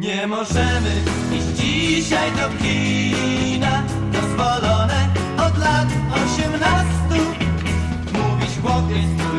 Nie możemy iść dzisiaj do kina. Dozwolone od lat osiemnastu. Mówić chłopiec